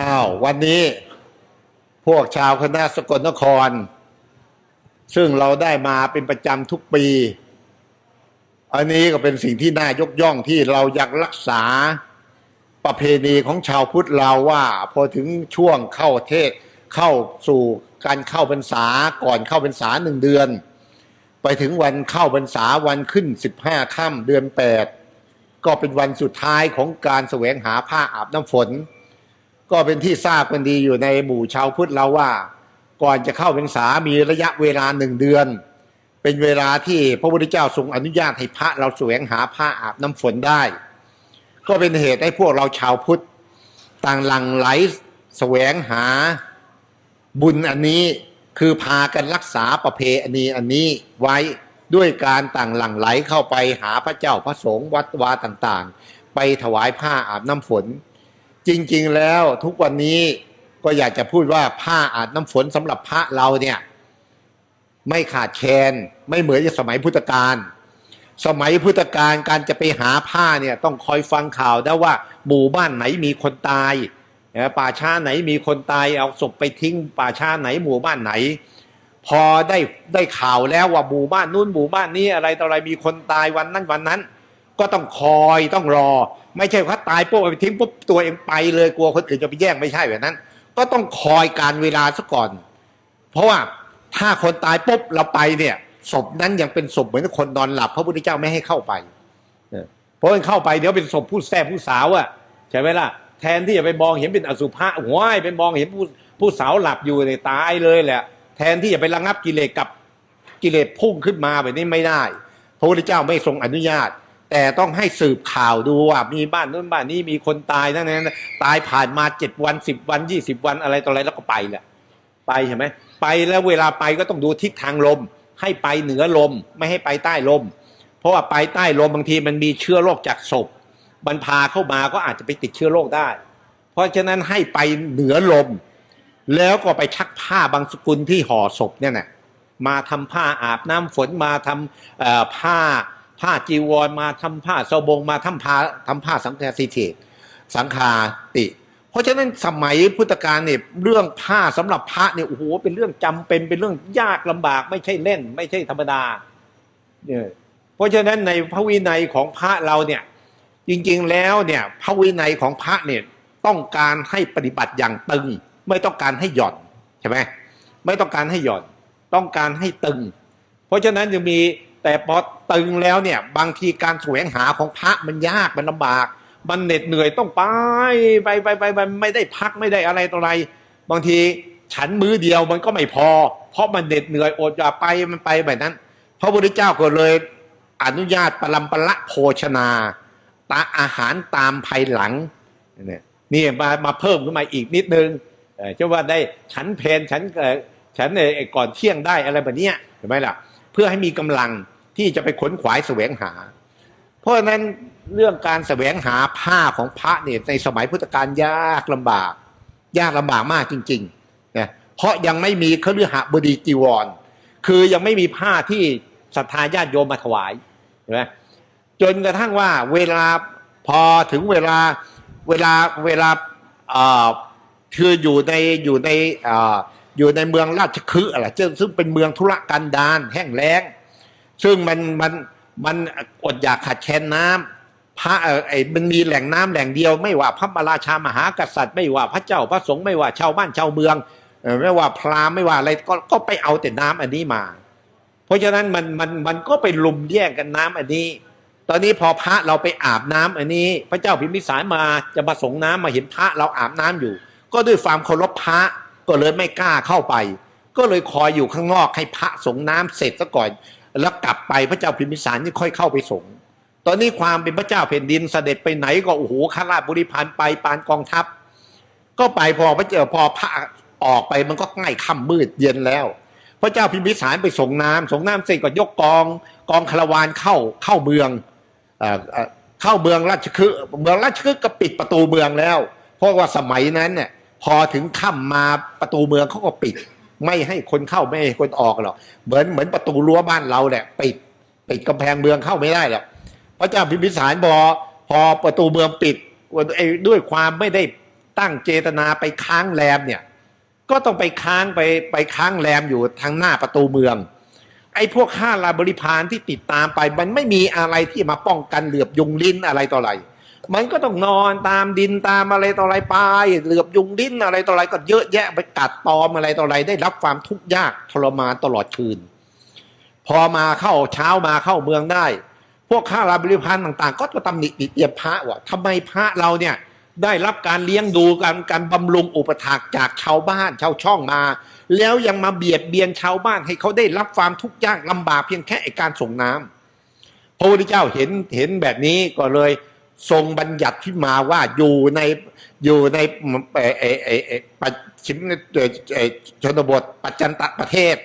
อ้าว วันนี้พวกชาวคณะสกลนคร ซึ่งเราได้มาเป็นประจำทุกปี อันนี้ก็เป็นสิ่งที่น่ายกย่องที่เราอยากรักษาประเพณีของชาวพุทธเราว่า พอถึงช่วงเข้าเทศเข้าสู่การเข้าพรรษาก่อนเข้าพรรษาหนึ่งเดือน ไปถึงวันเข้าพรรษาวันขึ้นสิบห้าค่ำเดือนแปดก็เป็นวันสุดท้ายของการแสวงหาผ้าอาบน้ำฝน ก็เป็นที่ทราบกันดีอยู่ในหมู่ชาวพุทธเราว่า ก่อนจะเข้าพรรษามีระยะเวลาหนึ่งเดือน เป็นเวลาที่พระพุทธเจ้าทรงอนุญาตให้พระเราแสวงหาผ้าอาบน้ำฝนได้ ก็เป็นเหตุให้พวกเราชาวพุทธต่างหลั่งไหลแสวงหาบุญอันนี้คือพากันรักษาประเพณีอันนี้ไว้ด้วยการต่างหลั่งไหลเข้าไปหาพระเจ้าพระสงฆ์วัดวาต่างๆ ไปถวายผ้าอาบน้ำฝน จริง ๆ แล้วทุกวันนี้ก็อยากจะพูดว่าผ้าอาบน้ำฝนสำหรับพระเราเนี่ยไม่ขาดแคลนไม่เหมือนสมัยพุทธกาลสมัยพุทธกาลการจะไปหาผ้าเนี่ยต้องคอยฟังข่าวนะว่า หมู่บ้านไหนมีคนตายนะป่าช้าไหนมีคนตายเอาศพไปทิ้ง ป่าช้าไหนหมู่บ้านไหน พอได้ได้ข่าวแล้วว่าหมู่บ้านนู้นหมู่บ้านนี้อะไรต่ออะไรมีคนตายวันนั้นวันนั้น ก็ต้องคอยต้องรอ ไม่ใช่ว่าตายปุ๊บเอาไปทิ้งปุ๊บตัวเองไปเลยกลัวคนอื่นจะไปแย่งไม่ใช่แบบนั้น ก็ต้องคอยการเวลาซะก่อน เพราะว่าถ้าคนตายปุ๊บเราไปเนี่ยศพนั้นยังเป็นศพเหมือนคนนอนหลับ พระพุทธเจ้าไม่ให้เข้าไปเพราะมันเข้าไปเดี๋ยวเป็นศพผู้แท้ผู้สาวอะใช่ไหมล่ะแทนที่จะไปมองเห็นเป็นอสุภะหัวยไปมองเห็นผู้ผู้สาวหลับอยู่เนี่ยตายเลยแหละ แทนที่จะไประงับกิเลสกับกิเลสพุ่งขึ้นมาแบบนี้ไม่ได้ พระพุทธเจ้าไม่ทรงอนุญาต แต่ต้องให้สืบข่าวดูว่ามีบ้านนู้นบ้านนี้มีคนตายนั่นนั่นตายผ่านมาเจ็ดวันสิบวันยี่สิบวันอะไรต่ออะไรแล้วก็ไปแหละไปใช่ไหมไปแล้วเวลาไปก็ต้องดูทิศทางลม ให้ไปเหนือลมไม่ให้ไปใต้ลม เพราะว่าไปใต้ลมบางทีมันมีเชื้อโรคจากศพมันพาเข้ามาก็อาจจะไปติดเชื้อโรคได้ เพราะฉะนั้นให้ไปเหนือลม แล้วก็ไปชักผ้าบางสกุลที่ห่อศพเนี่ยนะมาทำผ้าอาบน้ำฝนมาทำผ้า ผ้าจีวรมาทำผ้าสบงมาทำผ้าทำผ้าสังฆาสิเทศสังฆาติ เพราะฉะนั้นสมัยพุทธกาลเนี่ยเรื่องผ้าสำหรับพระเนี่ยโอ้โหเป็นเรื่องจำเป็นเป็นเรื่องยากลำบาก ไม่ใช่เล่น ไม่ใช่ธรรมดาเนี่ยเพราะฉะนั้นในพระวินัยของพระเราเนี่ยจริงๆแล้วเนี่ยพระวินัยของพระเนี่ยต้องการให้ปฏิบัติอย่างตึง ไม่ต้องการให้หย่อนใช่ไหมไม่ต้องการให้หย่อน ต้องการให้ตึง เพราะฉะนั้นจะมี แต่พอตึงแล้วเนี่ย บางทีการแสวงหาของพระมันยากมันลำบาก มันเหน็ดเหนื่อยต้องไปไปไปไปไปไม่ได้พักไม่ได้อะไรต่ออะไร บางทีฉันมื้อเดียวมันก็ไม่พอ เพราะมันเหน็ดเหนื่อยอดอยากไปมันไปแบบนั้น พระพุทธเจ้าก็เลยอนุญาตปรัมปละโภชนาตาอาหารตามภายหลังเนี่ยนี่มามาเพิ่มขึ้นมาอีกนิดนึงเอ่อเชื่อว่าได้ฉันเพนฉันเออฉันเออก่อนเที่ยงได้อะไรแบบนี้เห็นไหมล่ะ เพื่อให้มีกำลัง ที่จะไปขนขวายแสวงหา เพราะฉะนั้นเรื่องการแสวงหาผ้าของพระเนี่ยในสมัยพุทธกาลยากลำบาก ยากลำบากมากจริงๆนะเพราะยังไม่มีเครือหบดีจีวร คือยังไม่มีผ้าที่ศรัทธาญาติโยมมาถวายเห็นไหมจนกระทั่งว่าเวลาพอถึงเวลาเวลาเวลาเอ่อคืออยู่ในอยู่ในอ่ออยู่ในเมืองราชคฤห์อะไรซึ่งเป็นเมืองธุรกันดารแห้งแล้ง ซึ่งมันมันมันอดอยากขาดแคลนน้ำพระเออไอ้มันมีแหล่งน้ำแหล่งเดียว ไม่ว่าพระมราชามหากษัตริย์ ไม่ว่าพระเจ้าพระสงฆ์ไม่ว่าชาวบ้านชาวเมืองไม่ว่าพราหมณ์ไม่ว่าอะไรก็ก็ไปเอาแต่น้ำอันนี้มา เพราะฉะนั้นมันมันมันก็ไปลุมแย่งกันน้ำอันนี้ ตอนนี้พอพระเราไปอาบน้ำอันนี้ พระเจ้าพิมพิสารมาจะมาส่งน้ำมาเห็นพระเราอาบน้ำอยู่ ก็ด้วยความเคารพพระก็เลยไม่กล้าเข้าไป ก็เลยคอยอยู่ข้างนอกให้พระสงน้ำเสร็จซะก่อน แล้วกลับไปพระเจ้าพิมพิสารนี่ค่อยเข้าไปส่งตอนนี้ความเป็นพระเจ้าแผ่นดินเสด็จไปไหนก็โอ้โหข้าราชบริพารไปปานกองทัพ ก็ไปพอพระเจ้าพอพระออกไปมันก็ใกล้ค่ำมืดเย็นแล้ว พระเจ้าพิมพิสารไปส่งน้ำส่งน้ำเสร็จก็ยกกองกองคารวานเข้าเข้าเมืองเออเอ่อเข้าเมืองราชคฤห์เมืองราชคฤห์ก็ปิดประตูเมืองแล้ว เพราะว่าสมัยนั้นเนี่ยพอถึงค่ำมาประตูเมืองเขาก็ปิด ไม่ให้คนเข้าไม่ให้คนออกหรอกเหมือนเหมือนประตูรั้วบ้านเราแหละปิดปิดกำแพงเมืองเข้าไม่ได้หรอกพระเจ้าพิมพิสารพอพอประตูเมืองปิดด้วยความไม่ได้ตั้งเจตนาไปค้างแรมเนี่ย ก็ต้องไปค้างไปไปค้างแรมอยู่ทางหน้าประตูเมือง ไอ้พวกข้าราบริพารที่ติดตามไป มันไม่มีอะไรที่มาป้องกันเหลือบยุงลิ้นอะไรต่ออะไร มันก็ต้องนอนตามดินตามอะไรต่ออะไรไปเหลือบยุงลิ้นอะไรต่ออะไรก็เยอะแยะไปกัดตอมอะไรต่ออะไรได้รับความทุกข์ยากทรมานตลอดคืน พอมาเข้าเช้ามาเข้าเมืองได้ พวกข้าราชบริพารต่างๆ ก็จะตำหนิติเตียนพระว่าทำไมพระเราเนี่ยได้รับการเลี้ยงดูการการบำรุงอุปถักจากชาวบ้านชาวช่องมา แล้วยังมาเบียดเบียนชาวบ้านให้เขาได้รับความทุกข์ยากลำบากเพียงแค่การส่งน้ำพระพุทธเจ้าเห็นเห็นแบบนี้ก็เลย ทรงบัญญัติที่มาว่าอยู่ในอยู่ในเอ่อเอ่อเอ่อเอ่อปัจฉิมชนบทปัจจันตประเทศ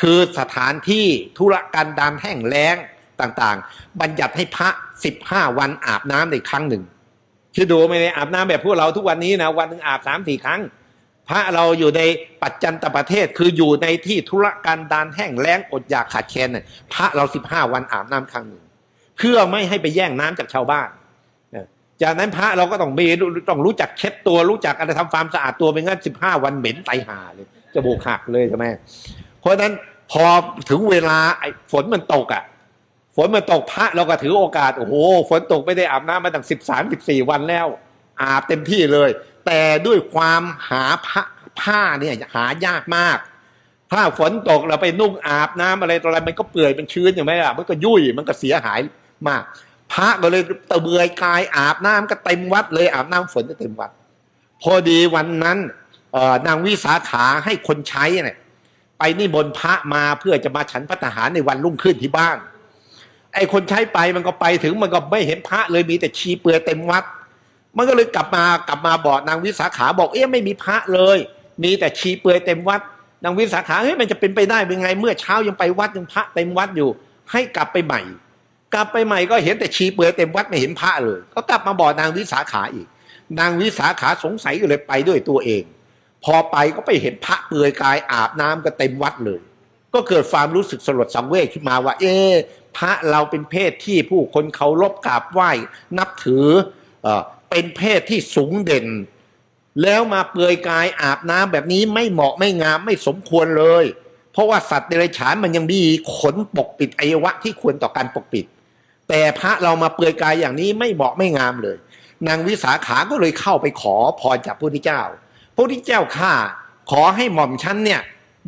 คือสถานที่ธุรกันดารแห้งแล้งต่างๆ บัญญัติให้พระสิบห้าวันอาบน้ำในครั้งหนึ่งคิดดูไม่ได้อาบน้ำแบบพวกเราทุกวันนี้นะวันหนึ่งอาบสามสี่ครั้ง พระเราอยู่ในปัจจันตประเทศคืออยู่ในที่ธุรกันดารแห้งแล้งอดอยากขาดแคลนเนี่ยพระเราสิบห้าวันอาบน้ำครั้งหนึ่ง เพื่อไม่ให้ไปแย่งน้ำจากชาวบ้าน จากนั้นพระเราก็ต้องมีต้องรู้จักเช็ดตัวรู้จักอะไรทำความสะอาดตัวไม่งั้นสิบห้าวันเหม็นไตหาเลยจมูกหักเลยใช่ไหมเพราะฉะนั้นพอถึงเวลาไอ้ฝนมันตกอะ ฝนมันตกพระเราก็ถือโอกาสโอ้โหฝนตกไม่ได้อาบน้ำมาตั้งสิบสามสิบสี่วันแล้ว อาบเต็มที่เลย แต่ด้วยความหาผ้าผ้าเนี่ยหายากมากถ้าฝนตกเราไปนุ่งอาบน้ำอะไรต่ออะไรมันก็เปื่อยเป็นชื้นอย่างไหมล่ะมันก็ยุ่ยมันก็เสียหายมาก พระก็เลยตะเบือยกายอาบน้ำก็เต็มวัดเลยอาบน้ำฝนก็เต็มวัด พอดีวันนั้นนางวิสาขาให้คนใช้เนี่ยไปนิมนต์พระมาเพื่อจะมาฉันพัตหารในวันรุ่งขึ้นที่บ้าน ไอ้คนใช้ไปมันก็ไปถึงมันก็ไม่เห็นพระเลยมีแต่ชีเปลือยเต็มวัด มันก็เลยกลับมากลับมาบอกนางวิสาขาบอกเอ๊ะไม่มีพระเลย มีแต่ชีเปลือยเต็มวัดนางวิสาขาเฮ้ยมันจะเป็นไปได้เป็นไง เมื่อเช้ายังไปวัดยังพระเต็มวัดอยู่ ให้กลับไปใหม่ กลับไปใหม่ก็เห็นแต่ชีเปลือยเต็มวัดไม่เห็นพระเลย ก็กลับมาบอกนางวิสาขาอีก นางวิสาขาสงสัยก็เลยไปด้วยตัวเอง พอไปก็ไปเห็นพระเปลือยกายอาบน้ำก็เต็มวัดเลย ก็เกิดความรู้สึกสลดสังเวชขึ้นมาว่า เอ๊ะพระเราเป็นเพศที่ผู้คนเคารพกราบไหว้นับถือเอ่อเป็นเพศที่สูงเด่น แล้วมาเปลือยกายอาบน้ำแบบนี้ไม่เหมาะไม่งามไม่สมควรเลย เพราะว่าสัตว์เดรัจฉานมันยังมีขนปกปิดอวัยวะที่ควรต่อการปกปิด แต่พระเรามาเปลือยกายอย่างนี้ไม่เหมาะไม่งามเลย นางวิสาขาก็เลยเข้าไปขอพรจากพระพุทธเจ้าพระพุทธเจ้าข้าขอให้หม่อมฉันเนี่ย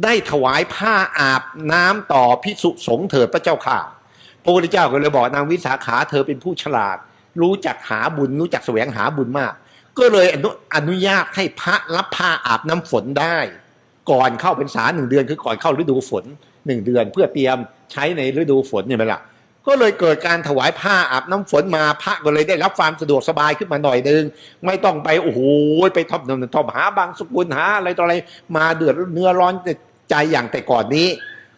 ได้ถวายผ้าอาบน้ำต่อพิสุสงฆ์เถิดพระเจ้าข้าพระพุทธเจ้าก็เลยบอกนางวิสาขาเธอเป็นผู้ฉลาด รู้จักหาบุญรู้จักแสวงหาบุญมาก ก็เลยอนุอนุญาตให้พระรับผ้าอาบน้ำฝนได้ ก่อนเข้าพรรษาหนึ่งเดือนคือก่อนเข้าฤดูฝนหนึ่งเดือน เพื่อเตรียมใช้ในฤดูฝนเนี่ยไหมล่ะ ก็เลยเกิดการถวายผ้าอาบน้ำฝนมาพระก็เลยได้รับความสะดวกสบายขึ้นมาหน่อยนึง ไม่ต้องไปโอ้โหไปทอบทอบหาบางสกุลหาอะไรต่ออะไรมาเดือดเนื้อร้อนใจอย่างแต่ก่อนนี้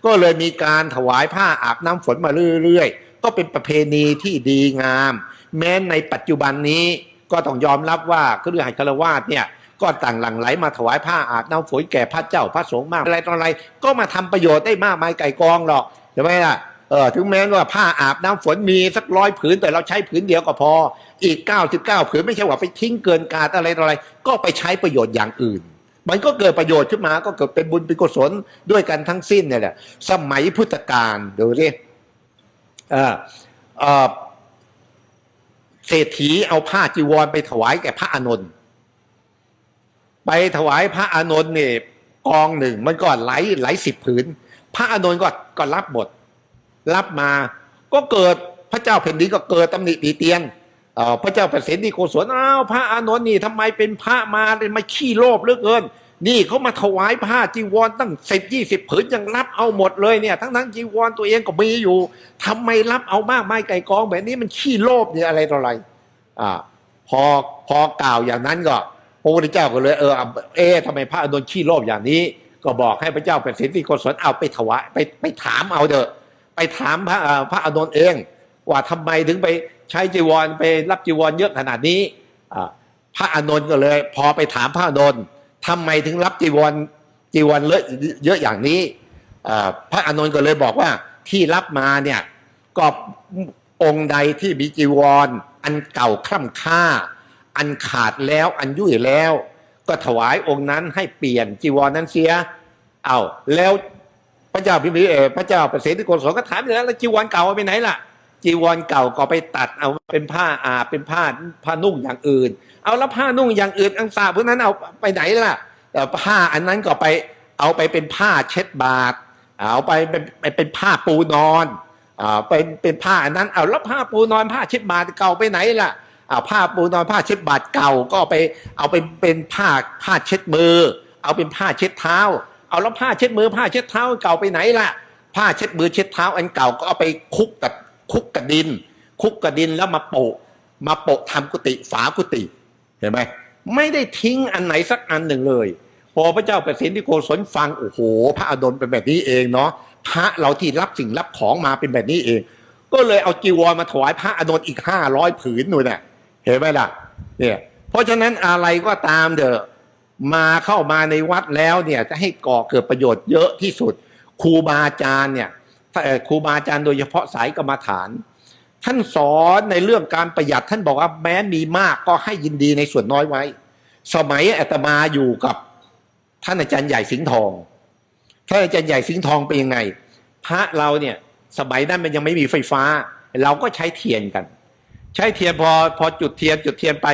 ก็เลยมีการถวายผ้าอาบน้ำฝนมาเรื่อยๆ ก็เป็นประเพณีที่ดีงาม แม้ในปัจจุบันนี้ก็ต้องยอมรับว่าก็เรื่องหัคารวาสเนี่ยก็ต่างหลั่งไหลมาถวายผ้าอาบน้ำฝนแก่พระเจ้าพระสงฆ์มากอะไรต่ออะไร ก็มาทำประโยชน์ได้มากมายไก่กองหรอกใช่ไหมล่ะ เออถึงแม้ว่าผ้าอาบน้ำฝนมีสักร้อยผืนแต่เราใช้ผืนเดียวก็พอ อีก99ผืนไม่ใช่ว่าไปทิ้งเกินกาอะไรออะไร ก็ไปใช้ประโยชน์อย่างอื่น มันก็เกิดประโยชน์ขึ้นมาก็เกิดเป็นบุญเป็นกุศลด้วยกันทั้งสิ้นเนี่ยแหละสมัยพุทธกาลดูสิเออเออเศรษฐีเอาผ้าจีวรไปถวายแก่พระอานนท์ไปถวายพระอานนท์เนี่ยกองหนึ่งมันก็ไหลไหลสิบผืน พระอานนท์ก็ก็รับหมด รับมา ก็เกิดพระเจ้าแผ่นดินก็เกิดตำหนิตีเตียนพระเจ้าเปรตที่โกศลอ้าวพระอานนท์นี่ทำไมเป็นพระมาเลยมาขี้โลภเหลือเกิน นี่เขามาถวายผ้าจีวรตั้งสิบยี่สิบผืนยังรับเอาหมดเลยเนี่ย ทั้งทั้งจีวรตัวเองก็มีอยู่ทำไมรับเอามากไมายไก่กองแบบนี้มันขี้โลภเนี่ยอะไรต่ออะไรอ่าพอพอกล่าวอย่างนั้นก็พระพุทธเจ้าก็เลยเออเอ๊ะทำไมพระอานนท์ขี้โลภอย่างนี้ ก็บอกให้พระเจ้าเป็นสิทธิโกศลเอาไปถวายไปไปถามเอาเถอะ ถามพระอ่อพระอานนท์เอง ว่าทำไมถึงไปใช้จีวรไปรับจีวรเยอะขนาดนี้พระอานนท์ก็เลย พอไปถามพระอานนท์ทำไมถึงรับจีวรจีวรเลอะเยอะอย่างนี้พระอานนท์ก็เลยบอกว่าที่รับมาเนี่ยก็องค์ใดที่มีจีวรอันเก่าคล่ำค่า อันขาดแล้วอันยุ่ยแล้ว ก็ถวายองค์นั้นให้เปลี่ยนจีวรนั้นเสียเอาแล้ว พระเจ้าพิมพิเออพระเจ้าประเสริโกศลก็ถามอยู่แล้วแล้วจีวรเก่าไปไหนล่ะ จีวรเก่าก็ไปตัดเอาเป็นผ้าอาเป็นผ้าผ้านุ่งอย่างอื่น เอาแล้วผ้านุ่งอย่างอื่นอังสาพวกนั้นเอาไปไหนล่ะแต่ผ้าอันนั้นก็ไปเอาไปเป็นผ้าเช็ดบาตเอาไปเป็นเป็นผ้าปูนอนอ่าเป็นเป็นผ้าอันนั้นเอาแล้วผ้าปูนอนผ้าเช็ดบาตเก่าไปไหนล่ะอ่าผ้าปูนอนผ้าเช็ดบาตเก่าก็ไปเอาไปเป็นผ้าผ้าเช็ดมือ เอาเป็นผ้าเช็ดเท้า เอาแล้วผ้าเช็ดมือผ้าเช็ดเท้าเก่าไปไหนล่ะ ผ้าเช็ดมือเช็ดเท้าอันเก่าก็เอาไปคุกกับคุกกับดิน คุกกับดินแล้วมาโปะมาโปะทำกุฏิฝากุฏิเห็นไหมไม่ได้ทิ้งอันไหนสักอันหนึ่งเลย พอพระเจ้าประสิทธิโกศลฟังโอ้โห พระอดลเป็นแบบนี้เองเนาะพระเราที่รับสิ่งรับของมาเป็นแบบนี้เอง ก็เลยเอาจีวรมาถวายพระอดลอีกห้าร้อยผืนหน่อยน่ะเห็นไหมล่ะเนี่ยเพราะฉะนั้นอะไรก็ตามเถอะ มาเข้ามาในวัดแล้วเนี่ยจะให้ก่อเกิดประโยชน์เยอะที่สุดครูบาอาจารย์เนี่ยครูบาอาจารย์โดยเฉพาะสายกรรมฐาน ท่านสอนในเรื่องการประหยัดท่านบอกว่าแม้มีมากก็ให้ยินดีในส่วนน้อยไว้ สมัยอาตมาอยู่กับท่านอาจารย์ใหญ่สิงห์ทองท่านอาจารย์ใหญ่สิงห์ทองเป็นยังไง พระเราเนี่ยสมัยนั้นมันยังไม่มีไฟฟ้า เราก็ใช้เทียนกัน ใช้เทียนพอพอจุดเทียนจุดเทียนไป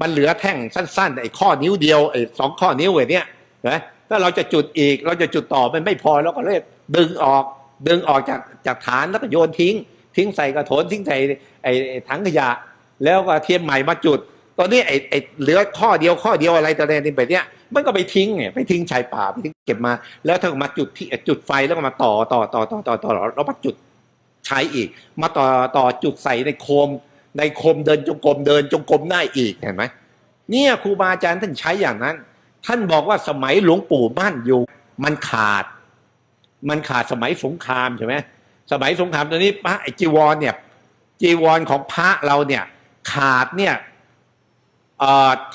มันเหลือแท่งสั้นๆไอ้ข้อนิ้วเดียวไอ้สองข้อนิ้วไอ้เนี่ยนะถ้าเราจะจุดอีกเราจะจุดต่อมันไม่พอเราก็เลยดึงออกดึงออกจากจากฐานแล้วก็โยนทิ้ง ทิ้งใส่กระโถนทิ้งใส่ไอ้ถังขยะ แล้วก็เทียมใหม่มาจุด ตอนนี้ไอ้ไอ้เหลือข้อเดียวข้อเดียวอะไรต่ออะไรนี่แบบเนี้ยมันก็ไปทิ้งไงไปทิ้งชายป่าไปทิ้งเก็บมา แล้วถ้ามาจุดที่จุดไฟแล้วก็มาต่อต่อต่อต่อต่อต่อแล้วมาจุดใช้อีก มาต่อต่อจุดใส่ในโคม ในคมเดินจงกรมเดินจงกรมได้อีกเห็นไหมเนี่ยครูบาอาจารย์ท่านใช้อย่างนั้น ท่านบอกว่าสมัยหลวงปู่มั่นอยู่ มันขาด มันขาดสมัยสงครามใช่ไหมสมัยสงครามตอนนี้พระจีวรเนี่ยจีวรของพระเราเนี่ยขาดเนี่ย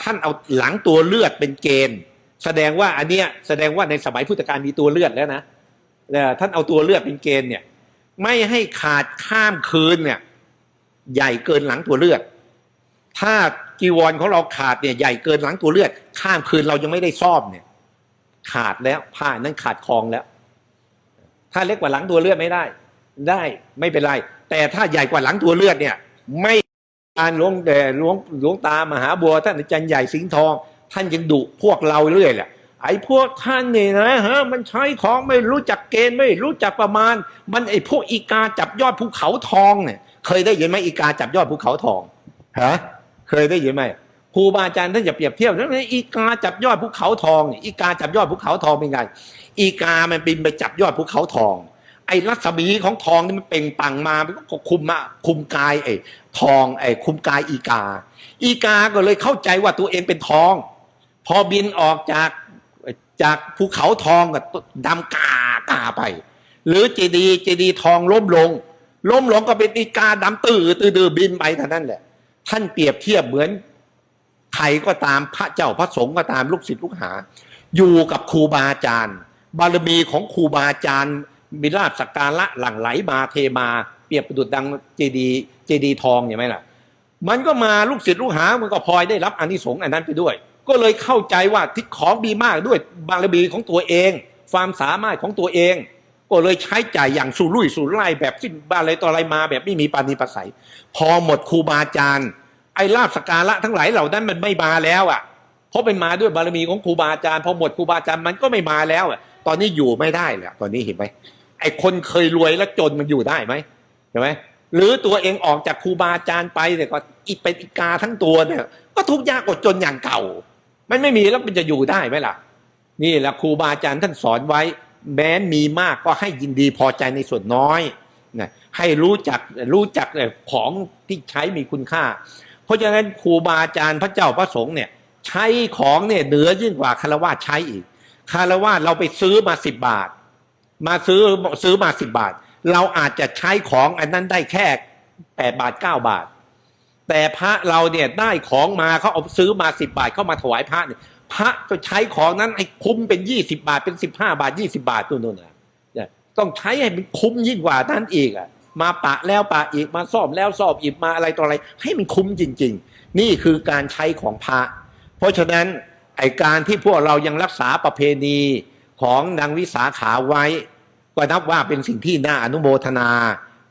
ท่านเอาหลังตัวเลือดเป็นเกณฑ์ แสดงว่าอันเนี้ยแสดงว่าในสมัยพุทธกาลมีตัวเลือดแล้วนะท่านเอาตัวเลือดเป็นเกณฑ์เนี่ยไม่ให้ขาดข้ามคืนเนี่ย ใหญ่เกินหลังตัวเลือด ถ้าจีวรของเราขาดเนี่ยใหญ่เกินหลังตัวเลือด ข้ามคืนเรายังไม่ได้ซ่อมเนี่ย ขาดแล้วผ้านั้นขาดคลองแล้ว ถ้าเล็กกว่าหลังตัวเลือดไม่ได้ ได้ไม่เป็นไร แต่ถ้าใหญ่กว่าหลังตัวเลือดเนี่ย ไม่การหลวงแต่หลวงหลวงตามหาบัวท่านอาจารย์ใหญ่สิงห์ทอง ท่านยังดุพวกเราเรื่อยแหละไอ้พวกท่านนี่นะฮะมันใช้ของไม่รู้จักเกณฑ์ไม่รู้จักประมาณ มันไอ้พวกอีกาจับยอดภูเขาทองเนี่ย เคยได้ยินไหมอีกาจับยอดภูเขาทองฮะเคยได้ยินไหมครูบาอาจารย์ท่านจะเปรียบเทียบนั้นอีกาจับยอดภูเขาทองอีกาจับยอดภูเขาทองเป็นไงอีกามันบินไปจับยอดภูเขาทอง ไอ้รัศมีของทองนี่มันเป่งปังมามันก็คุมมาคุมกายไอ้ทองไอ้คุมกายอีกา อีกาก็เลยเข้าใจว่าตัวเองเป็นทอง พอบินออกจากจากภูเขาทองกับดำกากาไป หรือเจดีย์เจดีย์ทองล้มลง ล้มหลงก็เป็นอีกาดำตื่อตื่อตื่อบินไปเท่านั้นแหละ ท่านเปรียบเทียบเหมือนใครก็ตามพระเจ้าพระสงฆ์ก็ตามลูกศิษย์ลูกหา อยู่กับครูบาอาจารย์ บารมีของครูบาอาจารย์มีลาบสักการะหลั่งไหลมาเทมา เปรียบประดุดดังเจดีเจดีทองเห็นไหมล่ะ มันก็มาลูกศิษย์ลูกหามันก็พลอยได้รับอานิสงส์อันนั้นไปด้วย ก็เลยเข้าใจว่าที่ของดีมากด้วยบารมีของตัวเอง ความสามารถของตัวเอง ก็เลยใช้จ่ายอย่างสุรุ่ยสุร่ายแบบสิ้นบ้าอะไรต่ออะไรมา แบบไม่มีปานิปสัย พอหมดครูบาอาจารย์ ไอ้ลาบสการะทั้งหลายเหล่านั้นมันไม่มาแล้วอะ เพราะเป็นมาด้วยบารมีของครูบาอาจารย์พอหมดครูบาอาจารย์มันก็ไม่มาแล้วอะตอนนี้อยู่ไม่ได้แล้วตอนนี้เห็นไหมไอ้คนเคยรวยแล้วจนมันอยู่ได้ไหมเห็นไหมหรือตัวเองออกจากครูบาอาจารย์ไปเนี่ยก็อีเป็นอีกาทั้งตัวเนี่ยก็ทุกข์ยากอดจนอย่างเก่า มันไม่มีแล้วมันจะอยู่ได้ไหมล่ะ นี่แหละครูบาอาจารย์ท่านสอนไว้ แม้มีมากก็ให้ยินดีพอใจในส่วนน้อยนะให้รู้จักรู้จักของที่ใช้มีคุณค่า เพราะฉะนั้นครูบาอาจารย์พระเจ้าพระสงฆ์เนี่ยใช้ของเนี่ยเหนือยิ่งกว่าคารวะใช้อีกคารวะเราไปซื้อมาสิบบาท มาซื้อซื้อมาสิบบาท เราอาจจะใช้ของอันนั้นได้แค่แปดบาทเก้าบาท แต่พระเราเนี่ยได้ของมาเขาเอาซื้อมาสิบบาทเข้ามาถวายพระเนี่ย พระก็ใช้ของนั้นให้คุ้มเป็นยี่สิบาทเป็นสิบห้าบาทยี่สิบาทตัวนู้นนะเนี่ยต้องใช้ให้มันคุ้มยิ่งกว่านั้นอีกอะ มาปะแล้วปะอีกมาซ่อมแล้วซ่อมอีกมาอะไรต่ออะไร ให้มันคุ้มจริง ๆ นี่คือการใช้ของพระ เพราะฉะนั้นไอการที่พวกเรายังรักษาประเพณีของนางวิสาขาไว้ ก็นับว่าเป็นสิ่งที่น่าอนุโมทนา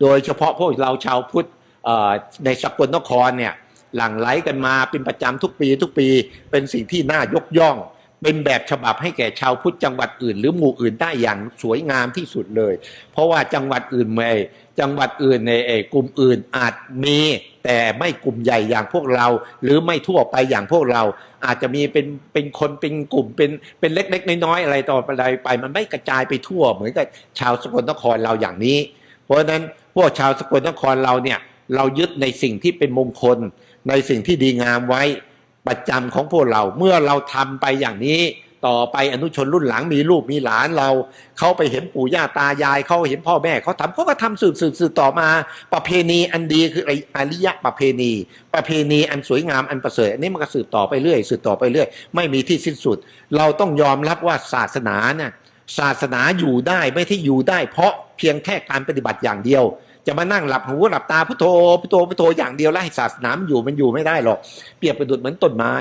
โดยเฉพาะพวกเราชาวพุทธในสกลนครเนี่ย หลั่งไหลกันมาเป็นประจำทุกปีทุกปี เป็นสิ่งที่น่ายกย่อง เป็นแบบฉบับให้แก่ชาวพุทธจังหวัดอื่น หรือหมู่อื่นได้อย่างสวยงามที่สุดเลย เพราะว่าจังหวัดอื่นไม่จังหวัดอื่นในเอ่อกลุ่มอื่นอาจมีแต่ไม่กลุ่มใหญ่อย่างพวกเรา หรือไม่ทั่วไปอย่างพวกเรา อาจจะมีเป็นเป็นคนเป็นกลุ่มเป็นเป็นเล็ก ๆ น้อยๆอะไรต่ออะไรไป มันไม่กระจายไปทั่วเหมือนกับชาวสกลนครเราอย่างนี้ เพราะฉะนั้นพวกชาวสกลนครเราเนี่ยเรายึดในสิ่งที่เป็นมงคล ในสิ่งที่ดีงามไว้ประจำของพวกเรา เมื่อเราทำไปอย่างนี้ต่อไปอนุชนรุ่นหลังมีลูกมีหลานเรา เขาไปเห็นปู่ย่าตายายเขาเห็นพ่อแม่เขาทำเขาก็ทำสืบสืบสืบต่อมา ประเพณีอันดีคืออริยะประเพณี ประเพณีอันสวยงามอันประเสริฐอันนี้มันก็สืบต่อไปเรื่อยสืบต่อไปเรื่อย ไม่มีที่สิ้นสุด เราต้องยอมรับว่าศาสนาเนี่ยศาสนาอยู่ได้ไม่ที่อยู่ได้ เพราะเพียงแค่การปฏิบัติอย่างเดียว จะมานั่งหลับหูหลับตาพุทโธพุทโธพุทโธอย่างเดียวแล้วให้ศาสนามันอยู่มันอยู่ไม่ได้หรอกเปรียบประดุจเหมือนต้นไม้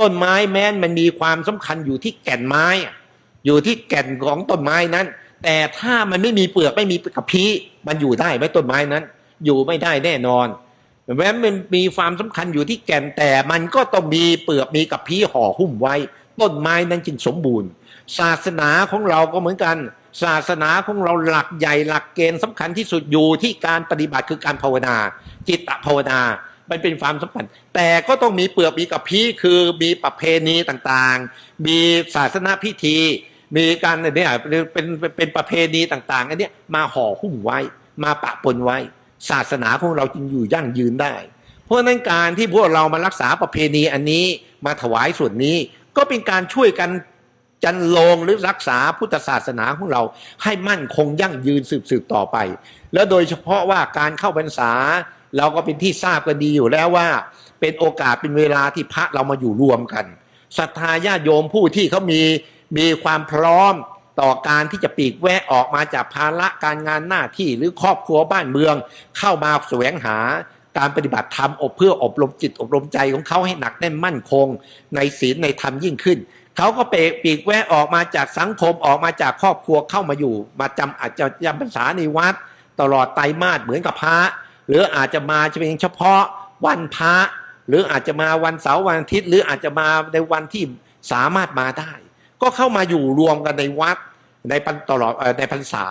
ต้นไม้แม้นมันมีความสำคัญอยู่ที่แก่นไม้ อยู่ที่แก่นของต้นไม้นั้น แต่ถ้ามันไม่มีเปลือกไม่มีกระพี้มันอยู่ได้ไหมต้นไม้นั้น อยู่ไม่ได้แน่นอนแม้มันมีความสำคัญอยู่ที่แก่นแต่มันก็ต้องมีเปลือกมีกระพี้ห่อหุ้มไว้ ต้นไม้นั้นจึงสมบูรณ์ ศาสนาของเราก็เหมือนกัน ศาสนาของเราหลักใหญ่หลักเกณฑ์สำคัญที่สุดอยู่ที่การปฏิบัติคือการภาวนา จิตตภาวนา มันเป็นความสำคัญ แต่ก็ต้องมีเปลือกมีกับพีคือมีประเพณีต่างๆ มีศาสนาพิธี มีการเนี่ยเป็นเป็นประเพณีต่างๆอันเนี้ยมาห่อหุ้มไว้ มาปะปนไว้ ศาสนาของเราจึงอยู่ยั่งยืนได้ เพราะฉะนั้นการที่พวกเรามารักษาประเพณีอันนี้มาถวายส่วนนี้ ก็เป็นการช่วยกัน จันลงหรือรักษาพุทธศาสนาของเราให้มั่นคงยั่งยืนสืบสืบต่อไป แล้วโดยเฉพาะว่าการเข้าพรรษา เราก็เป็นที่ทราบกันดีอยู่แล้วว่า เป็นโอกาสเป็นเวลาที่พระเรามาอยู่รวมกันศรัทธาญาติโยมผู้ที่เขามีมีความพร้อมต่อการที่จะปีกแวะออกมาจากภาระการงานหน้าที่หรือครอบครัวบ้านเมือง เข้ามาแสวงหาการปฏิบัติธรรมอบเพื่ออบรมจิตอบรมใจของเขาให้หนักแน่นมั่นคง ในศีลในธรรมยิ่งขึ้น เขาก็ไปปีกแวะออกมาจากสังคมออกมาจากครอบครัวเข้ามาอยู่ มาจำอาจจะจำพรรษาในวัด ตลอดไตรมาสเหมือนกับพระ หรืออาจจะมาเพียงเฉพาะวันพระ หรืออาจจะมาวันเสาร์วันอาทิตย์ หรืออาจจะมาในวันที่สามารถมาได้ ก็เข้ามาอยู่รวมกันในวัดในปันตลอดในพรรษา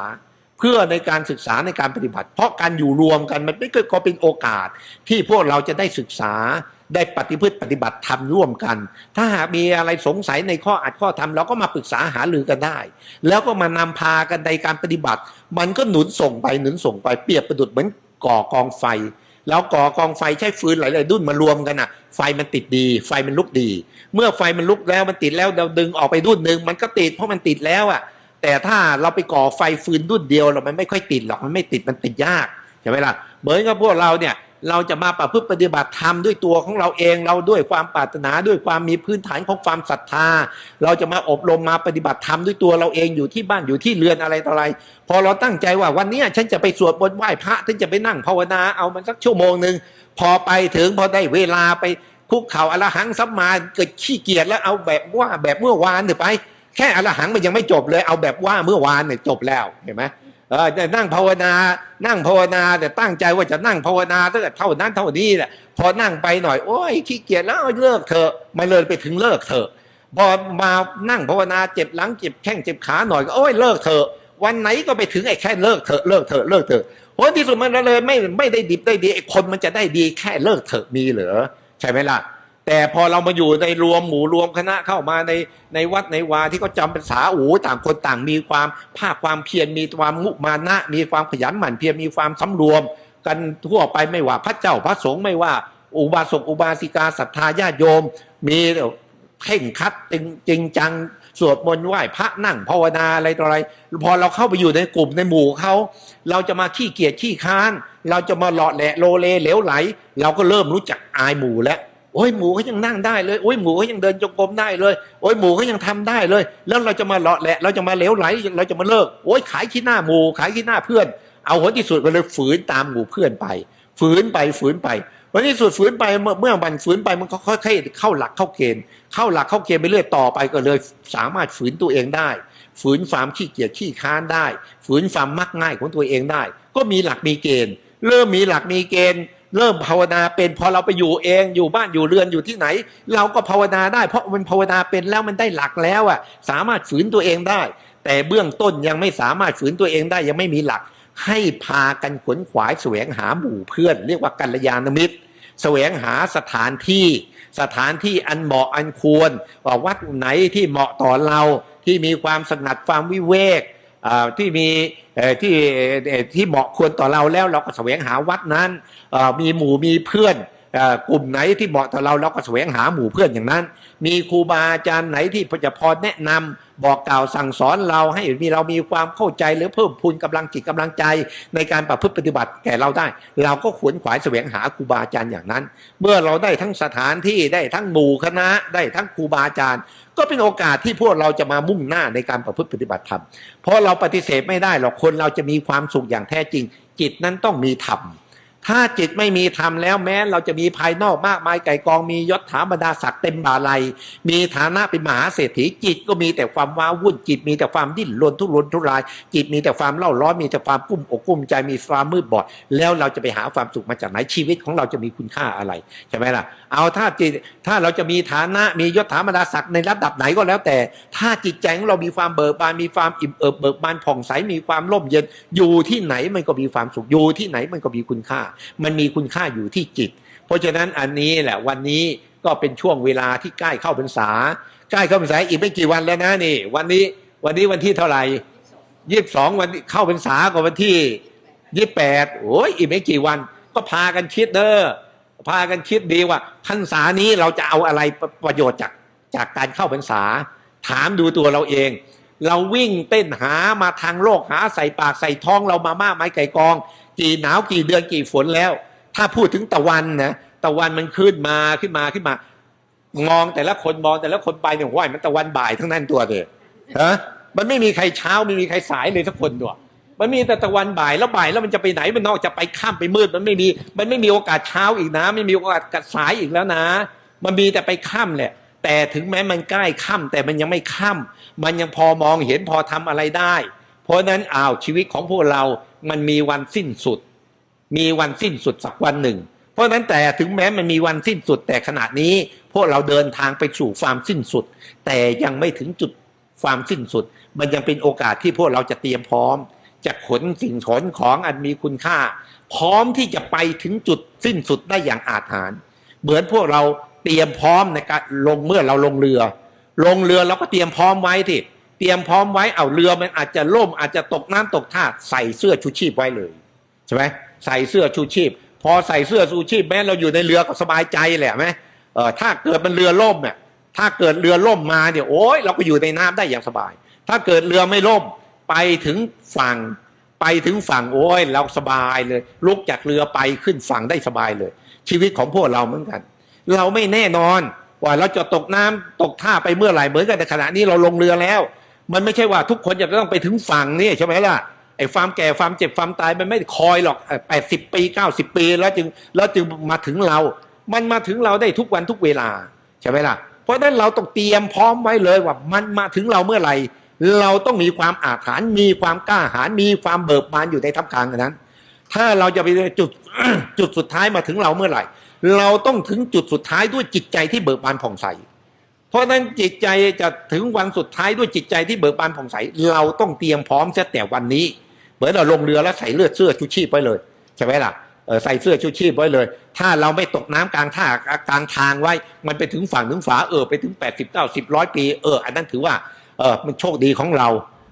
เพื่อในการศึกษาในการปฏิบัติ เพราะการอยู่รวมกันมันไม่ก็เป็นโอกาสที่พวกเราจะได้ศึกษา ได้ปฏิพฤติปฏิบัติธรรมร่วมกัน ถ้าหากมีอะไรสงสัยในข้ออัดข้อธรรมเราก็มาปรึกษาหารือกันได้ แล้วก็มานำพากันในการปฏิบัติ มันก็หนุนส่งไปหนุนส่งไปเปรียบประดุดเหมือนก่อกองไฟแล้วก่อกองไฟใช้ฟืนหลายๆดุนมารวมกันอะ ไฟมันติดดี ไฟมันลุกดี เมื่อไฟมันลุกแล้วมันติดแล้วเราดึงออกไปดุนหนึ่งมันก็ติดเพราะมันติดแล้วอะ แต่ถ้าเราไปก่อไฟฟืนดุนเดียวเรามันไม่ค่อยติดหรอกมันไม่ติดมันติดยากใช่ไหมล่ะเหมือนกับพวกเราเนี่ย เราจะมาประพฤติปฏิบัติธรรมด้วยตัวของเราเองเราด้วยความปรารถนาด้วยความมีพื้นฐานของความศรัทธา เราจะมาอบรมมาปฏิบัติธรรมด้วยตัวเราเองอยู่ที่บ้านอยู่ที่เรือนอะไรต่ออะไร พอเราตั้งใจว่าวันนี้ฉันจะไปสวดบนต์ไหว้พระฉันจะไปนั่งภาวนาเอามันสักชั่วโมงหนึ่งพอไปถึงพอได้เวลาไปคุกเข่าอรหังสัมมาเกิดขี้เกียจแล้วเอาแบบว่าแบบเมื่อวานเถอะไป แค่อรหังมันยังไม่จบเลยเอาแบบว่าเมื่อวานเนี่ยจบแล้วเห็นไหม เออจะนั่งภาวนา นั่งภาวนาแต่ตั้งใจว่าจะนั่งภาวนาตั้งแต่เท่านั้นเท่านี้แหละพอนั่งไปหน่อยโอ้ยขี้เกียจแล้วเลิกเถอะมาเลยไปถึงเลิกเถอะพอมานั่งภาวนาเจ็บหลังเจ็บแข้งเจ็บขาหน่อยก็โอ้ยเลิกเถอะวันไหนก็ไปถึงไอ้แค่เลิกเถอะเลิกเถอะเลิกเถอะโอ้ที่สุดมันเลยไม่ไม่ได้ดิบได้ดีไอ้คนมันจะได้ดีแค่เลิกเถอะมีเหรอใช่ไหมล่ะ แต่พอเรามาอยู่ในรวมหมู่รวมคณะเข้ามาในในวัดในวาที่เขาจำภาษาโอ้ต่างคนต่างมีความภาคความเพียรมีความมุมานะ มีความขยันหมั่นเพียรมีความสำรวม กันทั่วไปไม่ว่าพระเจ้าพระสงฆ์ไม่ว่า อุบาสกอุบาสิกาศรัทธาญาติโยม มีเข่งคัดจริงจริงจังสวดมนต์ไหว้พระนั่งภาวนาอะไรต่ออะไร พอเราเข้าไปอยู่ในกลุ่มในหมู่เขาเราจะมาขี้เกียจขี้ค้าน เราจะมาหล่อแหละโลเลเหลวไหล เราก็เริ่มรู้จักอายหมู่แล้ว โอ้ยหมูเขายังนั่งได้เลยโอ้ยหมูเขายังเดินจงกรมได้เลยโอ้ยหมูเขายังทำได้เลย แล้วเราจะมาเลาะแหละ เราจะมาเลวไหลเราจะมาเลิกโอ้ยขายขี้หน้าหมูขายขี้หน้าเพื่อน เอาผลที่สุดก็เลยฝืนตามหมูเพื่อนไป ฝืนไปฝืนไปวันที่สุดฝืนไปเมื่อเมื่อมันฝืนไปมันก็ค่อยๆเข้าหลักเข้าเกณฑ์เข้าหลักเข้าเกณฑ์ไปเรื่อยต่อไปก็เลยสามารถฝืนตัวเองได้ ฝืนความขี้เกียจขี้ค้านได้ ฝืนความมักง่ายของตัวเองได้ ก็มีหลักมีเกณฑ์ เริ่มมีหลักมีเกณฑ์ เริ่มภาวนาเป็นพอเราไปอยู่เองอยู่บ้านอยู่เรือนอยู่ที่ไหน เราก็ภาวนาได้ เพราะมันภาวนาเป็นแล้วมันได้หลักแล้วอะสามารถฝืนตัวเองได้ แต่เบื้องต้นยังไม่สามารถฝืนตัวเองได้ยังไม่มีหลัก ให้พากันขวนขวายแสวงหาหมู่เพื่อน เรียกว่ากัลยาณมิตรแสวงหาสถานที่ สถานที่อันเหมาะอันควรว่าวัดไหนที่เหมาะต่อเราที่มีความสงัดความวิเวก ที่มีที่ที่เหมาะควรต่อเราแล้วเราก็แสวงหาวัดนั้นมีหมู่มีเพื่อน กลุ่มไหนที่เหมาะต่อเราเราก็แสวงหาหมู่เพื่อนอย่างนั้น มีครูบาอาจารย์ไหนที่จะพอแนะนำบอกกล่าวสั่งสอนเราให้มีเรามีความเข้าใจหรือเพิ่มพูนกำลังจิตกำลังใจ ในการประพฤติปฏิบัติแก่เราได้ เราก็ขวนขวายแสวงหาครูบาอาจารย์อย่างนั้น เมื่อเราได้ทั้งสถานที่ได้ทั้งหมู่คณะได้ทั้งครูบาอาจารย์ ก็เป็นโอกาสที่พวกเราจะมามุ่งหน้าในการประพฤติปฏิบัติธรรมเพราะเราปฏิเสธไม่ได้หรอกคนเราจะมีความสุขอย่างแท้จริง จิตนั้นต้องมีธรรม ถ้าจิตไม่มีธรรมแล้วแม้เราจะมีภายนอกมากมายไก่กองมียศถาบรรดาศักดิ์เต็มบาลัยมีฐานะเป็นมหาเศรษฐีจิตก็มีแต่ความว้าวุ่นจิตมีแต่ความดิ้นรนทุรนทุราย จิตมีแต่ความเล่าร้อนมีแต่ความกุ้มอกกุ้มใจมีความมืดบอด แล้วเราจะไปหาความสุขมาจากไหนชีวิตของเราจะมีคุณค่าอะไรใช่ไหมล่ะ เอาถ้าจิตถ้าเราจะมีฐานะมียศถาบรรดาศักดิ์ในระดับไหนก็แล้วแต่ ถ้าจิตใจของเรามีความเบิกบานมีความอิ่มเอิบเบิกบานผ่องใสมีความร่มเย็นอยู่ที่ไหนมันก็มีความสุขอยู่ที่ไหนมันก็มีคุณค่ามันมีคุณค่าอยู่ที่จิต เพราะฉะนั้นอันนี้แหละวันนี้ก็เป็นช่วงเวลาที่ใกล้เข้าพรรษา ใกล้เข้าพรรษาอีกไม่กี่วันแล้วนะนี่ วันนี้วันนี้วันที่เท่าไหร่ยี่สิบสองวันเข้าพรรษาก็วันที่ยี่สิบแปดโอ้ยอีกไม่กี่วัน ก็พากันคิดเด้อพากันคิดดีว่าพรรษานี้เราจะเอาอะไรประโยชน์จากจากการเข้าพรรษา ถามดูตัวเราเอง เราวิ่งเต้นหามาทางโลกหาใส่ปากใส่ท้องเรามามากไม้ไก่กอง กี่หนาวกี่เดือนกี่ฝนแล้ว ถ้าพูดถึงตะวันนะตะวันมันขึ้นมาขึ้นมาขึ้นมามองแต่ละคนมองแต่ละคนไปเนี่ยว่ามันตะวันบ่ายทั้งนั้นตัวเลยฮะมันไม่มีใครเช้าไม่มีใครสายเลยสักคนตัวมันมีแต่ตะวันบ่ายแล้วบ่ายแล้วมันจะไปไหนมันนอกจากไปข้ามไปมืดมันไม่มี มันไม่มีโอกาสเช้าอีกนะ ไม่มีโอกาสกัดสายอีกแล้วนะ มันมีแต่ไปข้ามแหละ แต่ถึงแม้มันใกล้ค่ำแต่มันยังไม่ค่ำมันยังพอมองเห็นพอทำอะไรได้ เพราะนั้นอ้าวชีวิตของพวกเรา มันมีวันสิ้นสุด มีวันสิ้นสุดสักวันหนึ่ง เพราะฉะนั้นแต่ถึงแม้มันมีวันสิ้นสุดแต่ขณะนี้ พวกเราเดินทางไปสู่ความสิ้นสุด แต่ยังไม่ถึงจุดความสิ้นสุด มันยังเป็นโอกาสที่พวกเราจะเตรียมพร้อม จะขนสิ่งขนของอันมีคุณค่า พร้อมที่จะไปถึงจุดสิ้นสุดได้อย่างอาถรรพ์เหมือนพวกเราเตรียมพร้อมในการลงเมื่อเราลงเรือ ลงเรือเราก็เตรียมพร้อมไว้ที่ เตรียมพร้อมไว้เอาเรือมันอาจจะล่มอาจจะตกน้ำตกท่าใส่เสื้อชูชีพไว้เลยใช่ไหมใส่เสื้อชูชีพ พอใส่เสื้อชูชีพแม้เราอยู่ในเรือก็สบายใจแหละไหมเออถ้าเกิดมันเรือล่มเนี่ยถ้าเกิดเรือล่มมาเนี่ยโอ้ยเราก็อยู่ในน้ำได้อย่างสบาย ถ้าเกิดเรือไม่ล่มไปถึงฝั่ง ไปถึงฝั่งโอ้ยเราสบายเลย ลุกจากเรือไปขึ้นฝั่งได้สบายเลย ชีวิตของพวกเราเหมือนกัน เราไม่แน่นอนว่าเราจะตกน้ำตกท่าไปเมื่อไหร่เหมือนกันแต่ขณะนี้เราลงเรือแล้ว มันไม่ใช่ว่าทุกคนจะต้องไปถึงฝั่งนี่ใช่ไหมล่ะไอ้ความแก่ความเจ็บความตายมันไม่คอยหรอกแปดสิบปีเก้าสิบปีแล้วจึงแล้วจึงมาถึงเรา มันมาถึงเราได้ทุกวันทุกเวลาใช่ไหมล่ะ เพราะฉะนั้นเราต้องเตรียมพร้อมไว้เลยว่ามันมาถึงเราเมื่อไหร่ เราต้องมีความอาถรรพ์มีความกล้าหาญมีความเบิกบานอยู่ในทับกลางนั้น ถ้าเราจะไปจุดจุดสุดท้ายมาถึงเราเมื่อไหร่ เราต้องถึงจุดสุดท้ายด้วยจิตใจที่เบิกบานผ่องใส ราะนั้นจิตใจจะถึงวันสุดท้ายด้วยจิตใจที่เบิกบานผ่องใส เราต้องเตรียมพร้อมตั้งแต่วันนี้ เหมือนเราลงเรือแล้วใส่เลือดเสื้อชูชีพไว้เลยใช่ไหมล่ะใส่เสื้อชูชีพไว้เลย ถ้าเราไม่ตกน้ำกลางท่ากลางทางไว้ มันไปถึงฝั่งถึงฝาเออไปถึงแปดสิบเก้าสิบร้อยปีเอออันนั้นถือว่าเออมันโชคดีของเรา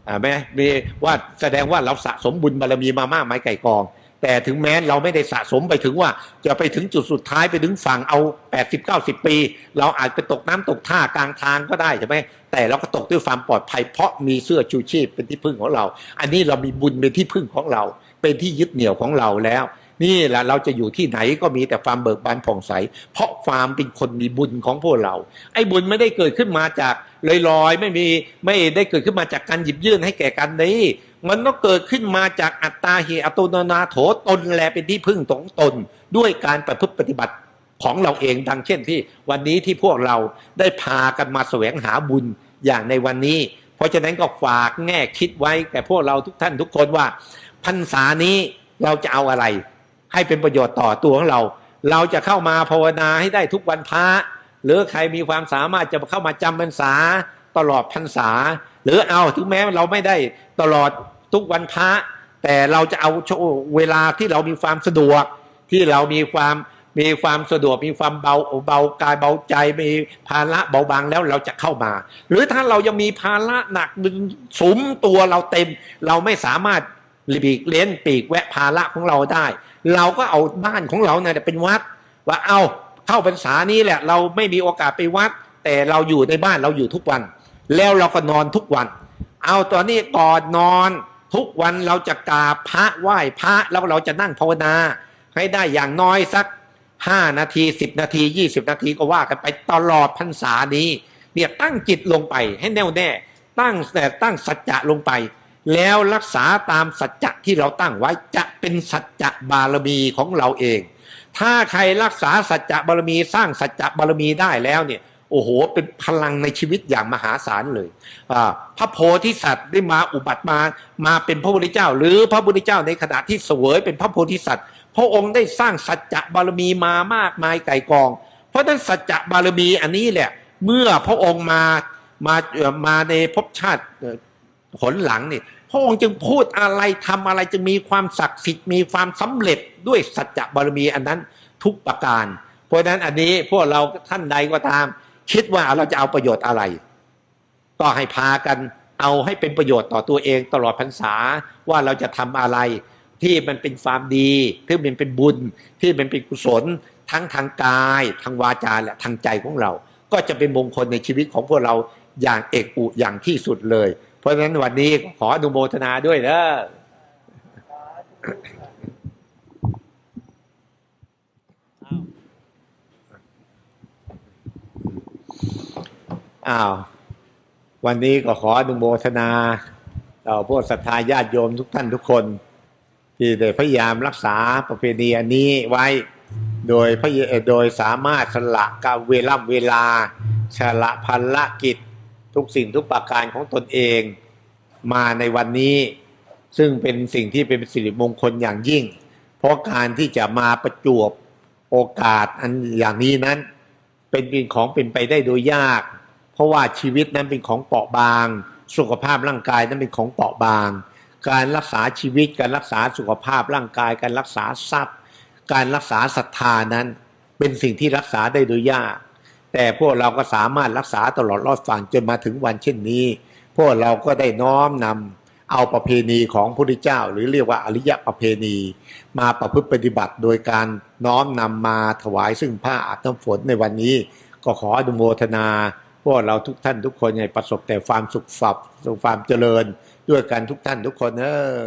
อ่าไหมมีว่าแสดงว่าเราสะสมบุญบารมีมามากไม้ไก่กอง แต่ถึงแม้เราไม่ได้สะสมไปถึงว่า จะไปถึงจุดสุดท้ายไปถึงฝั่งเอา 80 90 ปี เราอาจไปตกน้ำตกท่ากลางทางก็ได้ใช่ไหมแต่เราก็ตกด้วยความปลอดภัยเพราะมีเสื้อชูชีพเป็นที่พึ่งของเรา อันนี้เรามีบุญเป็นที่พึ่งของเรา เป็นที่ยึดเหนี่ยวของเราแล้ว นี่แหละเราจะอยู่ที่ไหนก็มีแต่ความเบิกบานผ่องใส เพราะความเป็นคนมีบุญของพวกเรา ไอ้บุญไม่ได้เกิดขึ้นมาจากลอยๆ ไม่มีไม่ได้เกิดขึ้นมาจากการหยิบยื่นให้แก่กันนี้ มันต้องเกิดขึ้นมาจากอัตตาเหิอัตโนนาโถตนแลเป็นที่พึ่งของตน ด้วยการประพฤติปฏิบัติของเราเองดังเช่นที่วันนี้ที่พวกเราได้พากันมาแสวงหาบุญอย่างในวันนี้ เพราะฉะนั้นก็ฝากแง่คิดไว้แก่พวกเราทุกท่านทุกคนว่าพรรษานี้เราจะเอาอะไร ให้เป็นประโยชน์ต่อตัวของเรา เราจะเข้ามาภาวนาให้ได้ทุกวันพระหรือใครมีความสามารถจะเข้ามาจำพรรษาตลอดพรรษา หรือเอาถึงแม้เราไม่ได้ตลอด ทุกวันพระ แต่เราจะเอาช่วเวลาที่เรามีความสะดวก ที่เรามีความมีความสะดวกมีความเบาเบากายเบาใจมีภาระเบาบางแล้วเราจะเข้ามา หรือถ้าเรายังมีภาระหนักสมตัวเราเต็ม เราไม่สามารถปีกเล้นปีกแวะภาระของเราได้ เราก็เอาบ้านของเราเนี่ยเป็นวัด ว่าเอาเข้าพรรษานี้แหละ เราไม่มีโอกาสไปวัด แต่เราอยู่ในบ้านเราอยู่ทุกวัน แล้วเราก็นอนทุกวัน เอาตอนนี้ก่อนนอน ทุกวันเราจะกราบพระไหว้พระแล้วเราจะนั่งภาวนา ให้ได้อย่างน้อยสักห้านาทีสิบนาทียี่สิบนาทีก็ว่ากันไปตลอดพรรษานี้ เนี่ยตั้งจิตลงไปให้แน่วแน่ ตั้งแต่ตั้งสัจจะลงไป แล้วรักษาตามสัจจะที่เราตั้งไว้จะเป็นสัจจะบารมีของเราเอง ถ้าใครรักษาสัจจะบารมีสร้างสัจจะบารมีได้แล้วเนี่ย โอ้โห เป็นพลังในชีวิตอย่างมหาศาลเลยพระโพธิสัตว์ได้มาอุบัติมามาเป็นพระพุทธเจ้า หรือพระพุทธเจ้าในขณะที่เสวยเป็นพระโพธิสัตว์ พระองค์ได้สร้างสัจจะบารมีมามากมายไก่กอง เพราะฉะนั้นสัจจะบารมีอันนี้แหละ เมื่อพระองค์มามามาในภพชาติผลหลังนี่พระองค์จึงพูดอะไรทำอะไรจึงมีความศักดิ์สิทธิ์มีความสำเร็จด้วยสัจจะบารมีอันนั้นทุกประการ เพราะฉะนั้นอันนี้พวกเราท่านใดก็ตาม คิดว่าเราจะเอาประโยชน์อะไร ก็ให้พากันเอาให้เป็นประโยชน์ต่อตัวเองตลอดพรรษาว่าเราจะทำอะไร ที่มันเป็นความดีที่มันเป็นบุญ ที่มันเป็นกุศล ทั้งทางกาย ทางวาจาและทางใจของเรา ก็จะเป็นมงคลในชีวิตของพวกเราอย่างเอกอุอย่างที่สุดเลย เพราะฉะนั้นวันนี้ขออนุโมทนาด้วยนะ อ้าว วันนี้ก็ขออนุโมทนาต่อพวกศรัทธาญาติโยมทุกท่านทุกคน ที่ได้พยายามรักษาประเพณีอันนี้ไว้โดยพยโดยสามารถสละกาเวล่ำเวลาสละพันละกิจทุกสิ่งทุกประการของตนเองมาในวันนี้ ซึ่งเป็นสิ่งที่เป็นสิริมงคลอย่างยิ่ง เพราะการที่จะมาประจวบโอกาสอันอย่างนี้นั้น เป็นของเป็นไปได้โดยยาก เพราะว่าชีวิตนั้นเป็นของเปราะบาง สุขภาพร่างกายนั้นเป็นของเปราะบาง การรักษาชีวิตการรักษาสุขภาพร่างกาย การรักษาทรัพย์ การรักษาศรัทธานั้นเป็นสิ่งที่รักษาได้โดยยาก แต่พวกเราก็สามารถรักษาตลอดรอดฝั่งจนมาถึงวันเช่นนี้ พวกเราก็ได้น้อมนำ เอาประเพณีของพระพุทธเจ้า หรือเรียกว่าอริยประเพณี มาประพฤติปฏิบัติโดยการน้อมนำมาถวายซึ่งผ้าอาบน้ำฝนในวันนี้ ก็ขออนุโมทนาพวกเราทุกท่านทุกคนให้ประสบแต่ความสุขฝับสุขความเจริญ ด้วยกันทุกท่านทุกคนเออ